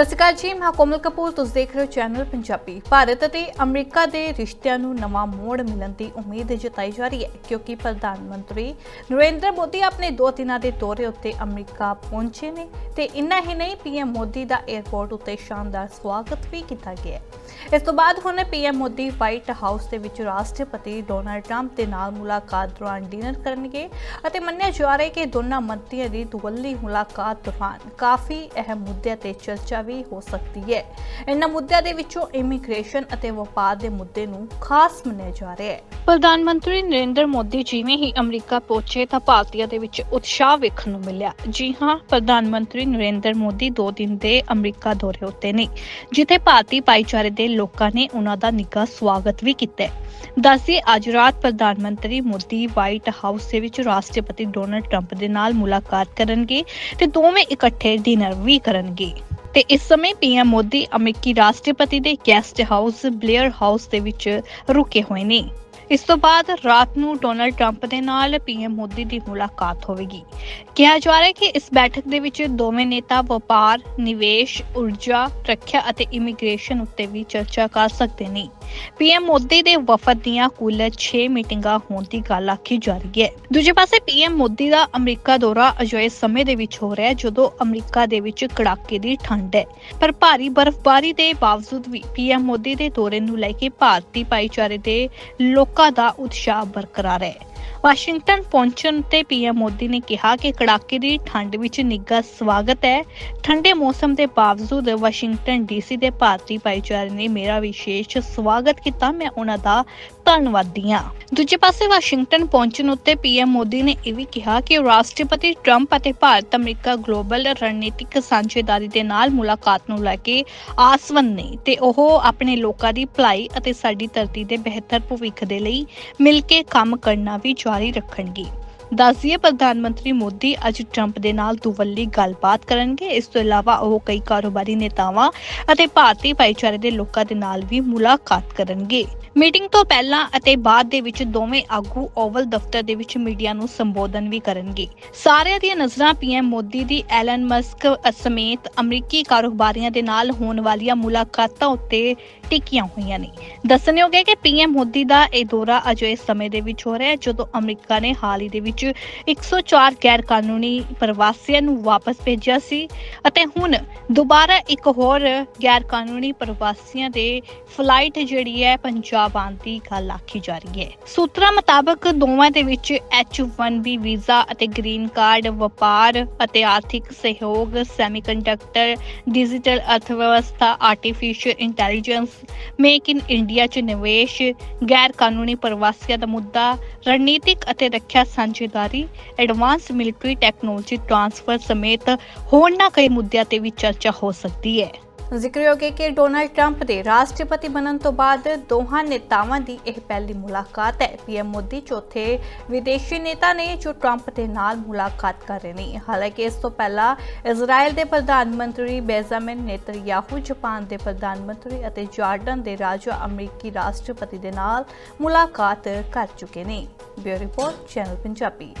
ਸਤਿ ਸ਼੍ਰੀ ਅਕਾਲ ਜੀ, ਮੈਂ ਕੋਮਲ ਕਪੂਰ, ਤੁਸੀਂ ਦੇਖ ਰਹੇ ਹੋ ਚੈਨਲ ਪੰਜਾਬੀ। ਭਾਰਤ ਅਤੇ ਅਮਰੀਕਾ ਦੇ ਰਿਸ਼ਤਿਆਂ ਨੂੰ ਨਵਾਂ ਮੋੜ ਮਿਲਣ ਦੀ ਉਮੀਦ ਜਤਾਈ ਜਾ ਰਹੀ ਹੈ, ਕਿਉਂਕਿ ਪ੍ਰਧਾਨ ਮੰਤਰੀ ਨਰਿੰਦਰ ਮੋਦੀ ਆਪਣੇ ਦੋ ਦਿਨਾਂ ਦੇ ਦੌਰੇ ਉੱਤੇ ਅਮਰੀਕਾ ਪਹੁੰਚੇ ਨੇ ਤੇ ਇੰਨਾ ਹੀ ਨਹੀਂ ਪੀਐਮ ਮੋਦੀ ਦਾ 에ਅਰਪੋਰਟ ਉੱਤੇ ਸ਼ਾਨਦਾਰ ਸਵਾਗਤ ਵੀ ਕੀਤਾ ਗਿਆ ਹੈ। ਇਸ ਤੋਂ ਬਾਅਦ ਹੁਣ ਪੀਐਮ ਮੋਦੀ ਵਾਈਟ ਹਾਊਸ ਦੇ ਵਿੱਚ ਰਾਸ਼ਟਰਪਤੀ ਡੋਨਾਲਡ ਟਰੰਪ ਦੇ ਨਾਲ ਮੁਲਾਕਾਤ ਦੌਰਾਨ ਡਿਨਰ ਕਰਨਗੇ ਅਤੇ ਮੰਨਿਆ ਜਾ ਰਿਹਾ ਹੈ ਕਿ ਦੋਨਾਂ ਮੰਤਰੀਆਂ ਦੀ ਦੁਵੱਲੀ ਮੁਲਾਕਾਤ ਦੌਰਾਨ ਕਾਫੀ ਅਹਿਮ ਮੁੱਦਿਆਂ ਤੇ ਚਰਚਾ ਵੀ ਹੋ ਸਕਦੀ ਹੈ। ਇਨ੍ਹਾਂ ਮੁੱਦਿਆਂ ਦੇ ਵਿੱਚੋਂ ਇਮੀਗ੍ਰੇਸ਼ਨ ਅਤੇ ਵਪਾਰ ਦੇ ਮੁੱਦੇ ਨੂੰ ਖਾਸ ਮੰਨਿਆ ਜਾ ਰਿਹਾ ਹੈ। ਪ੍ਰਧਾਨ ਮੰਤਰੀ ਨਰਿੰਦਰ ਮੋਦੀ ਜਿਵੇਂ ਹੀ ਅਮਰੀਕਾ ਪਹੁੰਚੇ ਤਾਂ ਭਾਰਤੀਆਂ ਦੇ ਵਿੱਚ ਉਤਸ਼ਾਹ ਵੇਖਣ ਨੂੰ ਮਿਲਿਆ। ਜੀ ਹਾਂ, ਪ੍ਰਧਾਨ ਮੰਤਰੀ ਨਰਿੰਦਰ ਮੋਦੀ ਦੋ ਦਿਨ ਦੇ ਅਮਰੀਕਾ ਦੌਰੇ ਉੱਤੇ ਨੇ, ਜਿੱਥੇ ਭਾਰਤੀ ਭਾਈਚਾਰੇ ਦੇ ਲੋਕਾਂ ਨੇ ਉਹਨਾਂ ਦਾ ਨਿੱਘਾ ਸਵਾਗਤ ਵੀ ਕੀਤਾ ਦੱਸਦੇ ਅੱਜ ਰਾਤ ਪ੍ਰਧਾਨ ਮੰਤਰੀ ਮੋਦੀ ਵਾਈਟ ਹਾਊਸ ਦੇ ਵਿੱਚ ਰਾਸ਼ਟਰਪਤੀ ਡੋਨਲਡ ਟਰੰਪ ਦੇ ਨਾਲ ਮੁਲਾਕਾਤ ਕਰਨਗੇ ਤੇ ਦੋਵੇਂ ਇਕੱਠੇ ਡਿਨਰ ਵੀ ਕਰਨਗੇ। ਤੇ ਇਸ ਸਮੇਂ ਪੀਐਮ ਮੋਦੀ ਅਮਰੀਕੀ ਰਾਸ਼ਟਰਪਤੀ ਦੇ ਗੈਸਟ ਹਾਊਸ ਬਲੇਅਰ ਹਾਊਸ ਦੇ ਵਿੱਚ ਰੁਕੇ ਹੋਏ ਨੇ। ਇਸ ਤੋਂ ਬਾਅਦ ਰਾਤ ਨੂੰ ਡੋਨਲਡ ਟਰੰਪ ਦੇ ਨਾਲ ਪੀਐਮ ਮੋਦੀ ਦੀ ਮੁਲਾਕਾਤ ਹੋਵੇਗੀ। ਕਿਹਾ ਜਾ ਰਿਹਾ ਹੈ ਕਿ ਇਸ ਬੈਠਕ ਦੇ ਵਿੱਚ ਦੋਵੇਂ ਨੇਤਾ ਵਪਾਰ, ਨਿਵੇਸ਼, ਊਰਜਾ, ਰੱਖਿਆ ਅਤੇ ਇਮੀਗ੍ਰੇਸ਼ਨ ਉੱਤੇ ਵੀ ਚਰਚਾ ਕਰ ਸਕਦੇ ਨੇ। ਪੀਐਮ ਮੋਦੀ ਦੇ ਵਫਦ ਦੀਆਂ ਕੁੱਲ 6 ਮੀਟਿੰਗਾਂ ਹੋਣ ਦੀ ਗੱਲ ਆਖੀ ਜਾ ਰਹੀ ਹੈ। ਦੂਜੇ ਪਾਸੇ ਪੀਐਮ ਮੋਦੀ ਦਾ ਅਮਰੀਕਾ ਦੌਰਾ ਅਜਿਹੇ ਸਮੇਂ ਦੇ ਵਿੱਚ ਹੋ ਰਿਹਾ ਹੈ ਜਦੋਂ ਅਮਰੀਕਾ ਦੇ ਵਿੱਚ ਕੜਾਕੇ ਦੀ ਠੰਡ ਹੈ। ਪਰ ਭਾਰੀ ਬਰਫ਼ਬਾਰੀ ਦੇ ਬਾਵਜੂਦ ਵੀ ਪੀਐਮ ਮੋਦੀ ਦੇ ਦੌਰੇ ਨੂੰ ਲੈ ਕੇ ਭਾਰਤੀ ਭਾਈਚਾਰੇ ਦੇ ਲੋਕ ਦਾ ਉਤਸ਼ਾਹ ਬਰਕਰਾਰ ਹੈ। ਵਾਸ਼ਿੰਗਟਨ ਪਹੁੰਚਣ ਤੇ ਪੀਐਮ ਮੋਦੀ ਨੇ ਕਿਹਾ ਕਿ ਕੜਾਕੇ ਦੀ ਠੰਡ ਵਿੱਚ ਨਿੱਘਾ ਸਵਾਗਤ ਹੈ। ਠੰਡੇ ਮੌਸਮ ਦੇ ਬਾਵਜੂਦ ਵਾਸ਼ਿੰਗਟਨ ਡੀਸੀ ਦੇ ਭਾਰਤੀ ਭਾਈਚਾਰੇ ਨੇ ਮੇਰਾ ਵਿਸ਼ੇਸ਼ ਸਵਾਗਤ ਕੀਤਾ। ਮੈਂ ਉਹਨਾਂ ਦਾ ਧੰਨਵਾਦੀ ਹਾਂ। ਦੂਜੇ ਪਾਸੇ ਵਾਸ਼ਿੰਗਟਨ ਪਹੁੰਚਣ ਉੱਤੇ ਪੀਐਮ ਮੋਦੀ ਨੇ ਇਹ ਵੀ ਕਿਹਾ ਕਿ ਰਾਸ਼ਟਰਪਤੀ ਟਰੰਪ ਅਤੇ ਭਾਰਤ ਅਮਰੀਕਾ ਗਲੋਬਲ ਰਣਨੀਤਿਕ ਸਾਂਝੇਦਾਰੀ ਦੇ ਨਾਲ ਮੁਲਾਕਾਤ ਨੂੰ ਲੈ ਕੇ ਆਸਵਨ ਨੇ ਤੇ ਉਹ ਆਪਣੇ ਲੋਕਾਂ ਦੀ ਭਲਾਈ ਅਤੇ ਸਾਡੀ ਧਰਤੀ ਦੇ ਬਿਹਤਰ ਭਵਿੱਖ ਦੇ ਲਈ ਮਿਲ ਕੇ ਕੰਮ ਕਰਨਾ ਵੀ ਜਾਰੀ ਰੱਖਣਗੇ। ਦੱਸਦੀਏ, ਪ੍ਰਧਾਨ ਮੰਤਰੀ ਮੋਦੀ ਅੱਜ ਟਰੰਪ ਦੇ ਨਾਲ ਦੁਵੱਲੀ ਗੱਲਬਾਤ ਕਰਨਗੇ। ਇਸ ਤੋਂ ਇਲਾਵਾ ਉਹ ਕਈ ਕਾਰੋਬਾਰੀ ਨੇਤਾਵਾਂ ਅਤੇ ਭਾਰਤੀ ਭਾਈਚਾਰੇ ਦੇ ਲੋਕਾਂ ਦੇ ਨਾਲ ਵੀ ਮੁਲਾਕਾਤ ਕਰਨਗੇ। ਮੀਟਿੰਗ ਤੋਂ ਪਹਿਲਾਂ ਅਤੇ ਬਾਅਦ ਦੇ ਵਿੱਚ ਦੋਵੇਂ ਆਗੂ ਓਵਲ ਦਫ਼ਤਰ ਦੇ ਵਿੱਚ ਮੀਡੀਆ ਨੂੰ ਸੰਬੋਧਨ ਵੀ ਕਰਨਗੇ। ਸਾਰਿਆਂ ਦੀਆਂ ਨਜ਼ਰਾਂ ਪੀਐਮ ਮੋਦੀ ਦੀ, ਐਲਨ ਮਸਕ ਸਮੇਤ ਅਮਰੀਕੀ ਕਾਰੋਬਾਰੀਆਂ ਦੇ ਨਾਲ ਹੋਣ ਵਾਲੀਆਂ ਮੁਲਾਕਾਤਾਂ ਉੱਤੇ ਟਿਕੀਆਂ ਹੋਈਆਂ ਨੇ। ਦੱਸਣਯੋਗ ਹੈ ਕਿ ਪੀਐਮ ਮੋਦੀ ਦਾ ਇਹ ਦੌਰਾ ਅਜਿਹੇ ਸਮੇਂ ਦੇ ਵਿੱਚ ਹੋ ਰਿਹਾ ਹੈ ਜਦੋਂ ਅਮਰੀਕਾ ਨੇ ਹਾਲ ਹੀ ਦੇ ਵਿੱਚ 104 ਗੈਰ ਕਾਨੂੰਨੀ ਪ੍ਰਵਾਸੀਆਂ ਨੂੰ ਵਾਪਸ ਭੇਜਿਆ ਸੀ ਅਤੇ ਹੁਣ ਦੁਬਾਰਾ ਇੱਕ ਹੋਰ ਗੈਰ ਕਾਨੂੰਨੀ ਪ੍ਰਵਾਸੀਆਂ ਦੇ ਫਲਾਈਟ ਜਿਹੜੀ ਹੈ ਪੰਜਾਬ ਆਉਣ ਦੀ ਗੱਲ ਆਖੀ ਜਾ ਰਹੀ ਹੈ। ਸੂਤਰਾਂ ਮੁਤਾਬਕ ਦੋਵਾਂ ਦੇ ਵਿੱਚ H1B ਵੀਜ਼ਾ ਅਤੇ ਗ੍ਰੀਨ ਕਾਰਡ ਵਪਾਰ ਅਤੇ ਆਰਥਿਕ ਸਹਿਯੋਗ ਸੈਮੀਕੰਡਕਟਰ ਡਿਜੀਟਲ ਅਰਥਵਿਵਸਥਾ artificial intelligence make in India ਚ ਨਿਵੇਸ਼ ਗੈਰ ਕਾਨੂੰਨੀ ਪ੍ਰਵਾਸੀਆਂ ਦਾ ਮੁੱਦਾ, ਰਣਨੀਤਿਕ ਅਤੇ ਰੱਖਿਆ ਸਾਂਝੇਦਾਰੀ ਐਡਵਾਂਸ ਮਿਲਟਰੀ ਟੈਕਨੋਲੋਜੀ ਟ੍ਰਾਂਸਫਰ ਸਮੇਤ ਹੋਰ ਨਾ ਕਈ ਮੁੱਦਿਆਂ ਤੇ ਵੀ ਚਰਚਾ ਹੋ ਸਕਦੀ ਹੈ। ਜ਼ਿਕਰਯੋਗ ਹੈ ਕਿ ਡੋਨਾਲਡ ਟਰੰਪ ਦੇ ਰਾਸ਼ਟਰਪਤੀ ਬਣਨ ਤੋਂ ਬਾਅਦ ਦੋਹਾਂ ਨੇਤਾਵਾਂ ਦੀ ਇਹ ਪਹਿਲੀ ਮੁਲਾਕਾਤ ਹੈ। ਪੀਐਮ ਮੋਦੀ ਚੌਥੇ ਵਿਦੇਸ਼ੀ ਨੇਤਾ ਨੇ ਜੋ ਟਰੰਪ ਦੇ ਨਾਲ ਮੁਲਾਕਾਤ ਕਰ ਰਹੇ ਨੇ। ਹਾਲਾਂਕਿ ਇਸ ਤੋਂ ਪਹਿਲਾਂ ਇਜ਼ਰਾਈਲ ਦੇ ਪ੍ਰਧਾਨ ਮੰਤਰੀ ਬੈਂਜਾਮਿਨ ਨੇਤਨਯਾਹੂ, ਜਾਪਾਨ ਦੇ ਪ੍ਰਧਾਨ ਮੰਤਰੀ ਅਤੇ ਜਾਰਡਨ ਦੇ ਰਾਜਾ ਅਮਰੀਕੀ ਰਾਸ਼ਟਰਪਤੀ ਦੇ ਨਾਲ ਮੁਲਾਕਾਤ ਕਰ ਚੁੱਕੇ ਨੇ। Bureau report, channel Punjabi.